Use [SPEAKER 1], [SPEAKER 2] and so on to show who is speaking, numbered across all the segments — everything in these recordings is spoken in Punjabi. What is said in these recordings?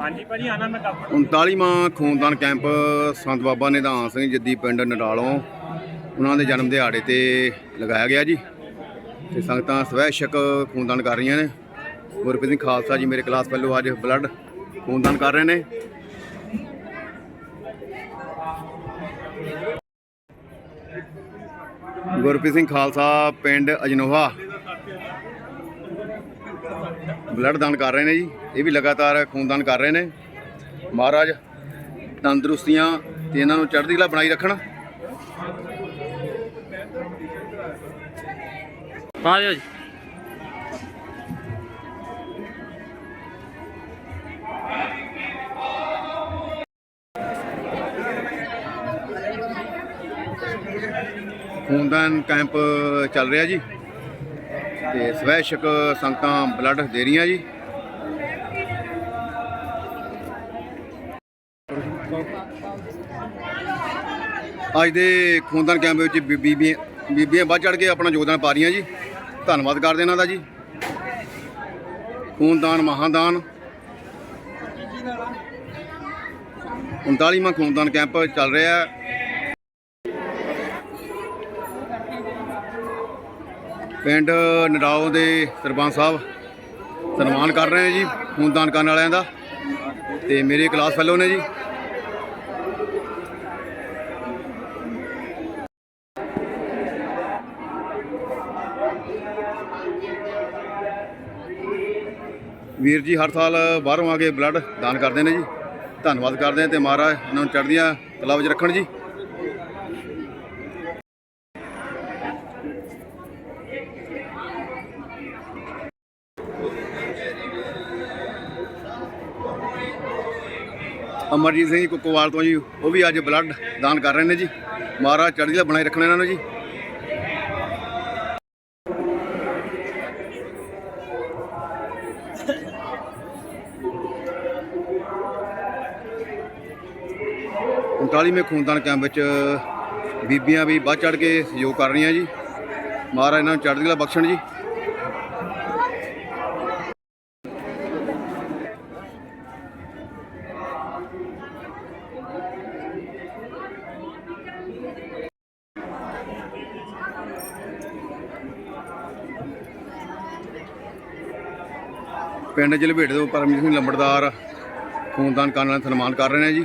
[SPEAKER 1] ਹਾਂਜੀ ਭਾਜੀ ਆਣਾ ਮੈਂ ਕੱਪ
[SPEAKER 2] 39ਵਾਂ ਖੂਨਦਾਨ ਕੈਂਪ ਸੰਤ ਬਾਬਾ ਨਿਧਾਨ ਸਿੰਘ ਜੱਦੀ ਪਿੰਡ ਨਡਾਲੋਂ ਉਹਨਾਂ ਦੇ ਜਨਮ ਦਿਹਾੜੇ ਤੇ ਲਗਾਇਆ ਗਿਆ ਜੀ। ਤੇ ਸੰਗਤਾਂ ਸਵੈਛਕ ਖੂਨਦਾਨ ਕਰ ਰਹੀਆਂ ਨੇ। ਗੁਰਪ੍ਰੀਤ ਸਿੰਘ ਖਾਲਸਾ ਜੀ ਮੇਰੇ ਕਲਾਸ ਪਹਿਲੋਂ ਅੱਜ ਬਲੱਡ ਖੂਨਦਾਨ ਕਰ ਰਹੇ ਨੇ। ਗੁਰਪ੍ਰੀਤ ਸਿੰਘ ਖਾਲਸਾ ਪਿੰਡ ਅਜਨੋਹਾ ਬਲੱਡ ਦਾਨ ਕਰ ਰਹੇ ਨੇ ਜੀ ਇਹ ਵੀ ਲਗਾਤਾਰ ਖੂਨਦਾਨ ਕਰ ਰਹੇ ਨੇ। ਮਹਾਰਾਜ ਤੰਦਰੁਸਤੀਆਂ ਤੇ ਇਹਨਾਂ ਨੂੰ ਚੜ੍ਹਦੀ ਕਲਾ ਬਣਾਈ ਰੱਖਣ।
[SPEAKER 1] ਪਾ ਦਿਓ ਜੀ।
[SPEAKER 2] ਖੂਨਦਾਨ ਕੈਂਪ ਚੱਲ ਰਿਹਾ ਜੀ। ਤੇ ਸਵੈਸ਼ਕ ਸੰਗਤਾਂ ਬਲੱਡ ਦੇ ਰਹੀਆਂ ਜੀ। ਅੱਜ ਦੇ ਖੂਨਦਾਨ ਕੈਂਪ ਵਿੱਚ ਬੀ- ਬੀਬੀਆਂ ਬੀਬੀਆਂ ਵੱਧ ਚੜ ਕੇ ਆਪਣਾ ਯੋਗਦਾਨ ਪਾ ਰਹੀਆਂ ਜੀ। ਧੰਨਵਾਦ ਕਰਦੇ ਇਹਨਾਂ ਦਾ ਜੀ। ਖੂਨਦਾਨ ਮਹਾਦਾਨ। 39ਵਾਂ ਖੂਨਦਾਨ ਕੈਂਪ ਚੱਲ ਰਿਹਾ। ਹੈ ਪਿੰਡ ਨਡਾਓ ਦੇ ਸਰਪੰਚ ਸਾਹਿਬ ਸਨਮਾਨ ਕਰ ਰਹੇ ਨੇ ਜੀ, ਖੂਨਦਾਨ ਕਰਨ ਵਾਲਿਆਂ ਦਾ ਤੇ ਮੇਰੇ ਕਲਾਸ ਫੈਲੋ ਨੇ ਜੀ। ਵੀਰ ਜੀ, ਹਰ ਸਾਲ ਬਾਹਰੋਂ ਆ ਕੇ ਬਲੱਡ ਦਾਨ ਕਰਦੇ ਨੇ ਜੀ। ਧੰਨਵਾਦ ਕਰਦੇ ਆ ਤੇ ਮਹਾਰਾਜ ਇਹਨਾਂ ਨੂੰ ਚੜ੍ਹਦੀਆਂ ਕਲਾ ਵਿੱਚ ਰੱਖਣ ਜੀ। ਅਮਰਜੀਤ ਸਿੰਘ ਜੀ ਕੁੱਕੋਵਾਲ ਤੋਂ ਜੀ, ਉਹ ਵੀ ਅੱਜ ਬਲੱਡ ਦਾਨ ਕਰ ਰਹੇ ਨੇ ਜੀ। ਮਹਾਰਾਜ ਚੜ੍ਹਦੀ ਦਾ ਬਣਾਈ ਰੱਖਣਾ ਇਹਨਾਂ ਨੂੰ ਜੀ। ਉਨਤਾਲੀਵੇਂ ਖੂਨਦਾਨ ਕੈਂਪ ਵਿੱਚ ਬੀਬੀਆਂ ਵੀ ਵੱਧ ਚੜ ਕੇ ਸਹਿਯੋਗ ਕਰ ਰਹੀਆਂ ਜੀ। ਮਹਾਰਾਜ ਇਹਨਾਂ ਨੂੰ ਚੜ੍ਹਦੀ ਕਲਾ ਬਖਸ਼ਣ ਜੀ। ਪਿੰਡ ਜਲਬੇੜੇ ਤੋਂ ਪਰਮਜੀਤ ਸਿੰਘ ਲੰਬੜਦਾਰ ਖੂਨਦਾਨ ਕਰਨ ਨਾਲ ਸਨਮਾਨ ਕਰ ਰਹੇ ਨੇ ਜੀ।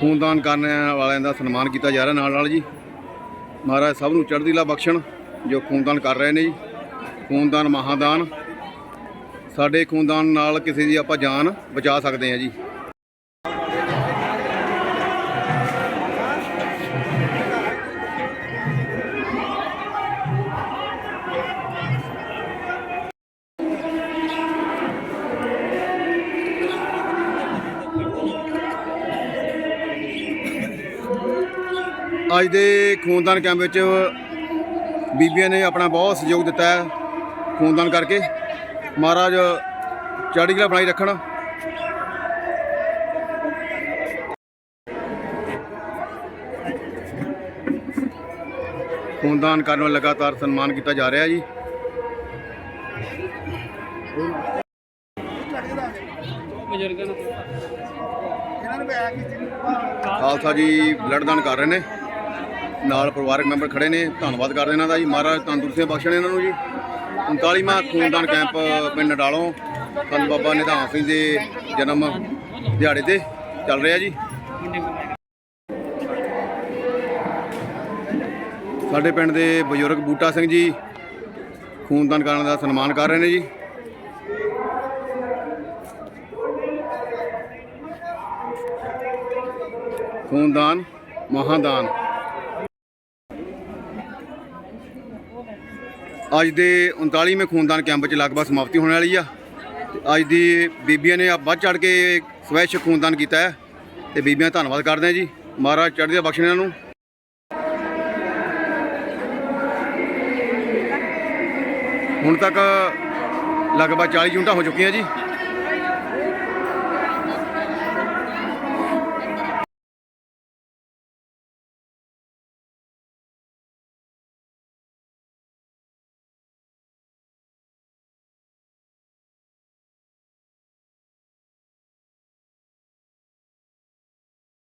[SPEAKER 2] ਖੂਨਦਾਨ ਕਰਨ ਵਾਲਿਆਂ ਦਾ ਸਨਮਾਨ ਕੀਤਾ ਜਾ ਰਿਹਾ ਨਾਲ ਨਾਲ ਜੀ। ਮਹਾਰਾਜ ਸਭ ਨੂੰ ਚੜ੍ਹਦੀ ਲਾ ਬਖਸ਼ਣ ਜੋ ਖੂਨਦਾਨ ਕਰ ਰਹੇ ਨੇ ਜੀ। ਖੂਨਦਾਨ ਮਹਾਦਾਨ ਸਾਡੇ ਖੂਨਦਾਨ ਨਾਲ ਕਿਸੇ ਦੀ ਆਪਾਂ ਜਾਨ ਬਚਾ ਸਕਦੇ ਹਾਂ ਜੀ। ਅੱਜ ਦੇ ਖੂਨਦਾਨ ਕੈਂਪ ਵਿੱਚ ਬੀਬੀਆਂ ਨੇ ਆਪਣਾ ਬਹੁਤ ਸਹਿਯੋਗ ਦਿੱਤਾ ਹੈ ਖੂਨਦਾਨ ਕਰਕੇ। ਮਹਾਰਾਜ, ਚੜ੍ਹਦੀ ਕਲਾ ਬਣਾਈ ਰੱਖਣ। ਖੂਨਦਾਨ ਕਰਨ ਵਾਲਾ ਲਗਾਤਾਰ ਸਨਮਾਨ ਕੀਤਾ ਜਾ ਰਿਹਾ ਜੀ। ਖਾਲਸਾ ਜੀ ਬਲੱਡ ਕਰ ਰਹੇ ਨੇ। ਨਾਲ ਪਰਿਵਾਰਕ ਮੈਂਬਰ ਖੜੇ ਨੇ, ਧੰਨਵਾਦ ਕਰਦੇ ਇਹਨਾਂ ਦਾ ਜੀ। ਮਹਾਰਾਜ ਤੰਦਰੁਸਤੀਆਂ ਬਖਸ਼ਣ ਇਹਨਾਂ ਨੂੰ ਜੀ। 39ਵਾਂ ਖੂਨਦਾਨ ਕੈਂਪ ਪਿੰਡ ਡਾਲੋਂ ਸੰਤ ਬਾਬਾ ਨਿਧਾਨ ਸਿੰਘ ਦੇ ਜਨਮ ਦਿਹਾੜੇ ਤੇ ਚੱਲ ਰਿਹਾ ਜੀ। ਸਾਡੇ ਪਿੰਡ ਦੇ ਬਜ਼ੁਰਗ ਬੂਟਾ ਸਿੰਘ ਜੀ ਖੂਨਦਾਨ ਕਰਨ ਦਾ ਸਨਮਾਨ ਕਰ ਰਹੇ ਨੇ ਜੀ। ਖੂਨਦਾਨ ਮਹਾਦਾਨ। ਅੱਜ ਦੇ 39ਵੇਂ ਖੂਨਦਾਨ ਕੈਂਪ 'ਚ ਲਗਭਗ ਸਮਾਪਤੀ ਹੋਣ ਵਾਲੀ ਆ। ਤੇ ਅੱਜ ਦੀ ਬੀਬੀਆਂ ਨੇ ਵੱਧ ਚੜ ਕੇ ਸਵੈਸ਼ ਖੂਨਦਾਨ ਕੀਤਾ ਹੈ। ਤੇ ਬੀਬੀਆਂ ਦਾ ਧੰਨਵਾਦ ਕਰਦੇ ਆ ਜੀ। ਮਹਾਰਾਜ ਚੜ੍ਹਦੇ ਕਲਾ ਇਹਨਾਂ ਨੂੰ। ਹੁਣ ਤੱਕ ਲਗਭਗ 40 ਯੂਨਿਟਾਂ ਹੋ ਚੁੱਕੀਆਂ ਜੀ।